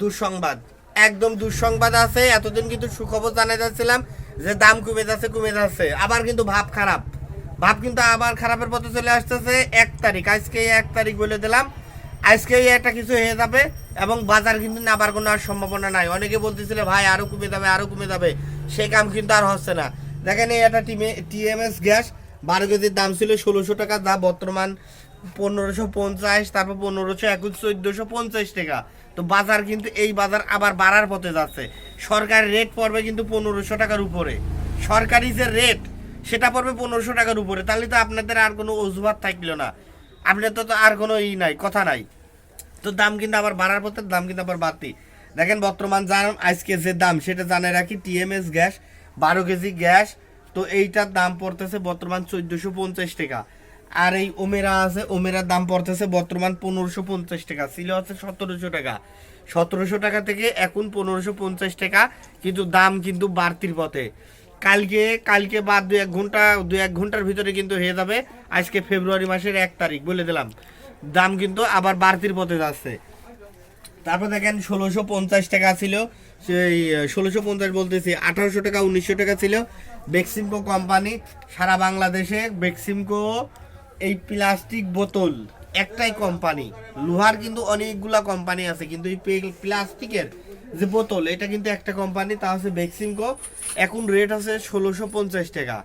দুঃসংবাদ। একদম দুঃসংবাদ আছে, এতদিন কিন্তু সুখবর জানা যাচ্ছিলাম যে দাম কমে যাচ্ছে কমে যাচ্ছে। আবার কিন্তু ভাব খারাপ। ভাব কিন্তু আবার খারাপের পথে চলে আসতেছে এক তারিখ। আজকে এক তারিখ বলে দিলাম। আজকে একটা কিছু হয়ে যাবে এবং বাজার কিন্তু নাবার কোনো আর সম্ভাবনা নাই। অনেকে বলতেছিল, ভাই, আরও কমে যাবে, আরও কমে যাবে। সেই কাম কিন্তু আর হচ্ছে না। দেখেন এই একটা টিমে টিএমএস গ্যাস, বারো কেজির দাম ছিল ষোলোশো টাকা, যা বর্তমান পনেরোশো পঞ্চাশ, তারপর পনেরোশো একুশ, চোদ্দোশো পঞ্চাশ টাকা। তো বাজার কিন্তু এই বাজার আবার বাড়ার পথে যাচ্ছে। সরকারি রেট পড়বে কিন্তু পনেরোশো টাকার উপরে। সরকারি যে রেট সেটা পড়বে পনেরোশো টাকার উপরে। তাহলে তো আপনাদের আর কোনো অজুহাত থাকল না। আপনাদের তো তো আর কোনো ই নাই, কথা নাই। তো দাম কিন্তু আবার বাড়ার পথে, দাম কিন্তু আবার বাড়তি। দেখেন বর্তমান জান, আজকে যে দাম, সেটা জানে রাখি টিএমএস গ্যাস বারো কেজি গ্যাস তো এইটার দাম পড়তেছে বর্তমান চোদ্দোশো পঞ্চাশ টাকা। আর এই ওমেরা আছে ওমেরার দাম পড়তেছে বর্তমান পনেরোশো পঞ্চাশ টাকা ছিল হচ্ছে সতেরোশো টাকা। সতেরোশো টাকা থেকে এখন পনেরোশো পঞ্চাশ টাকা, কিন্তু দাম কিন্তু বাড়তির পথে। কালকে কালকে বাদ দু এক ঘণ্টা দু এক ঘণ্টার ভিতরে কিন্তু হয়ে যাবে। আজকে ফেব্রুয়ারি মাসের এক তারিখ, বলে দিলাম। দাম কিন্তু আবার বাড়তির পথে যাচ্ছে। তারপর দেখেন ষোলোশো পঞ্চাশ টাকা ছিল, সেই ষোলোশো পঞ্চাশ বলতেছি, আঠারোশো টাকা, উনিশশো টাকা ছিল। বেক্সিমকো কোম্পানি সারা বাংলাদেশে বেক্সিমকো এই প্লাস্টিক বোতল একটাই কোম্পানি লোহার কিন্তু অনেকগুলা কোম্পানি আছে, কিন্তু এই প্লাস্টিকের যে বোতল এটা কিন্তু একটা কোম্পানি তা হচ্ছে বেক্সিমকো এখন রেট আছে ষোলোশো পঞ্চাশ টাকা,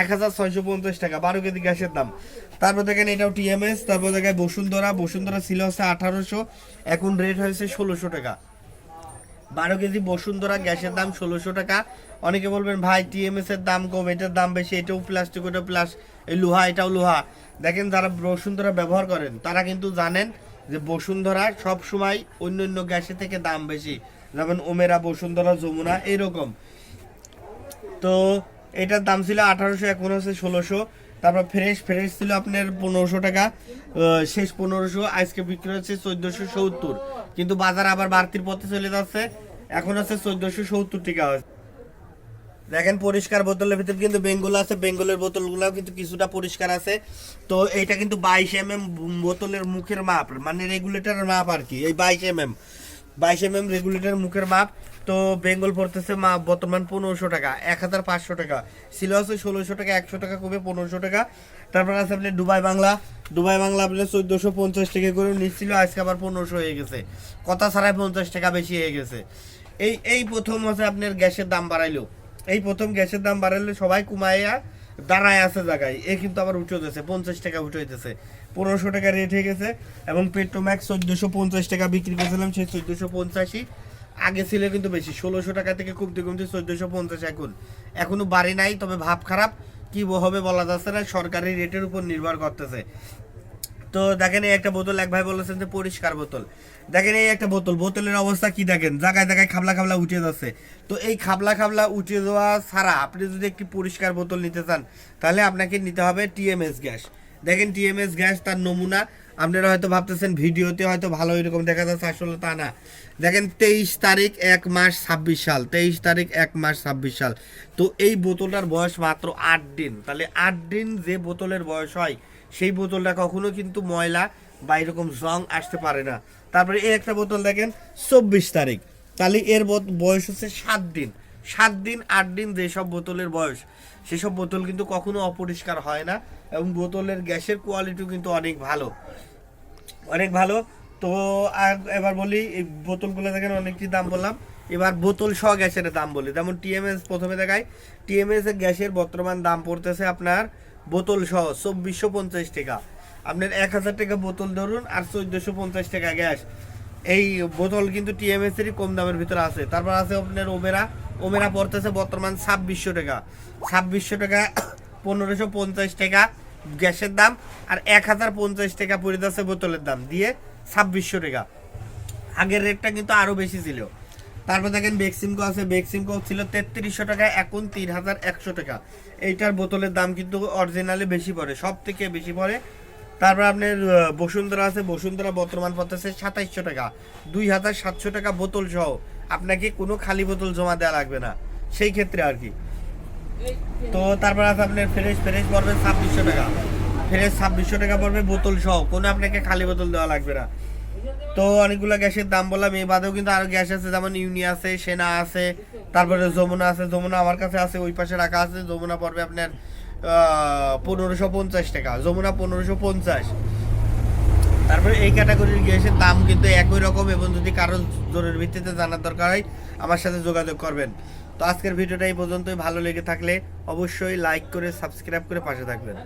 এক হাজার ছয়শো পঞ্চাশ টাকা, বারো কেজি গ্যাসের দাম। তারপর দেখেন এটাও টিএমএস তারপর দেখেন বসুন্ধরা বসুন্ধরা ছিল হচ্ছে আঠারোশো, এখন রেট হয়েছে ষোলোশো টাকা। বারো কেজি বসুন্ধরা গ্যাসের দাম ষোলোশো টাকা। অনেকে বলবেন, ভাই টিএমএস এর দাম কম, এটার দাম বেশি, এটাও প্লাস্টিক ওটা প্লাস এই লোহা, এটাও লোহা। দেখেন, যারা বসুন্ধরা ব্যবহার করেন, তারা কিন্তু জানেন যে বসুন্ধরা সব সময় অন্য অন্য গ্যাসের থেকে দাম বেশি। যেমন ওমেরা বসুন্ধরা, যমুনা, এরকম। তো এটার দাম ছিল আঠারোশো এখন হচ্ছে ষোলোশো। তারপর ফ্রেশ ফ্রেশ ছিল আপনার পনেরোশো টাকা। শেষ পনেরোশো, আজকে বিক্রি হচ্ছে চোদ্দোশো সত্তর। কিন্তু বাজার আবার বাড়তির পথে চলে যাচ্ছে। এখন হচ্ছে চোদ্দোশো সত্তর টাকা দেখেন, পরিষ্কার বোতলের ভিতর কিন্তু বেঙ্গল আছে। বেঙ্গলের বোতলগুলো কিন্তু কিছুটা পরিষ্কার আছে। তো এটা কিন্তু বাইশ এম এম বোতলের মুখের মাপ মানে রেগুলেটরের মাপ আর কি, এই বাইশ এম এম বাইশ এম এম রেগুলেটর মুখের মাপ, তো বেঙ্গল পড়তেছে মা, বর্তমান পনেরোশো টাকা, এক হাজার পাঁচশো টাকা। আছে ষোলোশো টাকা, একশো টাকা কমে পনেরোশো টাকা। তারপর আছে আপনি দুবাই বাংলা দুবাই বাংলা আপনার চোদ্দোশো পঞ্চাশ টাকা করে নিচ্ছিল, আজকে আবার পনেরোশো হয়ে গেছে। কথা ছাড়াই পঞ্চাশ টাকা বেশি হয়ে গেছে। এই এই প্রথম হচ্ছে আপনার গ্যাসের দাম বাড়াইলো। এই প্রথম গ্যাসের দাম বাড়াইলে সবাই কুমাইয়া দাঁড়ায় আছে জায়গায়। এ কিন্তু আবার উঠে পঞ্চাশ টাকা উঠে পনেরোশো টাকা রেট হয়ে গেছে এবং পেট্রোম্যাক্স চোদ্দোশো পঞ্চাশ টাকা বিক্রি করেছিলাম, সেই চোদ্দোশো পঞ্চাশই আগে ছিল কিন্তু বেশি। ষোলোশো টাকা থেকে কমতে কমতে চোদ্দোশো পঞ্চাশ এখন। এখনও বাড়ি নাই, তবে ভাব খারাপ। কী হবে বলা যাচ্ছে না, সরকারি রেটের উপর নির্ভর করতেছে। তো দেখেন এই একটা বোতল, এক ভাই বলেছেন যে পরিষ্কার বোতল। দেখেন এই একটা বোতল, বোতলের অবস্থা কি দেখেন? জায়গায় জায়গায় খাবলা খাবলা উঠে যাচ্ছে। তো এই খাবলা খাবলা উঠে যাওয়া ছাড়া আপনি যদি একটি পরিষ্কার বোতল নিতে চান, তাহলে আপনাকে নিতে হবে টিএমএস গ্যাস। দেখেন টিএমএস গ্যাস তার নমুনা, আপনারা হয়তো ভাবতেছেন ভিডিওতে হয়তো ভালো এরকম দেখা যাচ্ছে, আসলে তা না। দেখেন তেইশ তারিখ এক মাস ছাব্বিশ সাল, তেইশ তারিখ এক মাস ছাব্বিশ সাল। তো এই বোতলটার বয়স মাত্র আট দিন। তাহলে আট দিন যে বোতলের বয়স হয় সেই বোতলটা কখনো কিন্তু ময়লা বা এরকম জং আসতে পারে না। তারপরে এই একটা বোতল দেখেন, চব্বিশ তারিখ। তাহলে এর বয়স হচ্ছে সাত দিন। সাত দিন, আট দিন যেসব বোতলের বয়স। সেসব বোতল কিন্তু কখনো অপরিষ্কার হয় না এবং বোতলের গ্যাসের কোয়ালিটিও কিন্তু অনেক ভালো। অনেক ভালো। তো আর এবার বলি, এই বোতলগুলো দেখেন অনেকটি দাম বললাম। এবার বোতল সহ গ্যাসের দাম বলি। যেমন টিএমএস প্রথমে দেখাই। টিএমএস এর গ্যাসের বর্তমান দাম পড়তেছে আপনার বোতল সহ চব্বিশশো পঞ্চাশ টাকা। আপনার এক হাজার টাকা বোতল ধরুন আর চোদ্দোশো পঞ্চাশ টাকা গ্যাস। এই বোতল কিন্তু টিএমএস এরই কম দামের ভিতরে আছে। তারপর আছে আপনার ওমেরা। ওমেরা পড়তেছে বর্তমান ছাব্বিশশো টাকা। ছাব্বিশশো টাকা পনেরোশো পঞ্চাশ টাকা গ্যাসের দাম আর এক হাজার পঞ্চাশ টাকা পড়ে যাচ্ছে বোতলের দাম। দিয়ে ছাব্বিশশো টাকা। আগের রেটটা কিন্তু আরও বেশি ছিল। তারপর দেখেন বেক্সিমকো আছে। বেক্সিমকো ছিল তেত্রিশশো টাকা এখন তিন হাজার একশো টাকা। এইটার বোতলের দাম কিন্তু অরিজিনালি বেশি পড়ে সব থেকে বেশি পড়ে। তারপর আপনার বসুন্ধরা আছে। বসুন্ধরা বর্তমান পড়তেছে সাতাইশশো টাকা। দুই হাজার সাতশো টাকা বোতল সহ আপনাকে কোনো খালি বোতল জমা দেওয়া লাগবে না। সেই ক্ষেত্রে আর কি। তো তারপর আছে আপনার ফ্রেশ ফ্রেশ পড়বে ছাব্বিশশো টাকা। ফ্রেশ ছাব্বিশশো টাকা পড়বে বোতল সহ। কোনো আপনাকে খালি বোতল দেওয়া লাগবে না। তো অনেকগুলো গ্যাসের দাম বললাম এই বাদেও কিন্তু আরও গ্যাস আছে, যেমন ইউনি আছে, সেনা আছে, তারপরে যমুনা আছে, যমুনা আমার কাছে আছে, ওই পাশে রাখা আছে, যমুনা পড়বে আপনার পনেরোশো পঞ্চাশ টাকা, যমুনা পনেরোশো পঞ্চাশ। তারপরে এই ক্যাটাগরির গ্যাসের দাম কিন্তু একই রকম, এবং যদি কারও জরুরি ভিত্তিতে জানার দরকার হয়, আমার সাথে যোগাযোগ করবেন। তো আজকের ভিডিওটা এই পর্যন্তই, ভালো লেগে থাকলে অবশ্যই লাইক করে সাবস্ক্রাইব করে পাশে থাকবেন।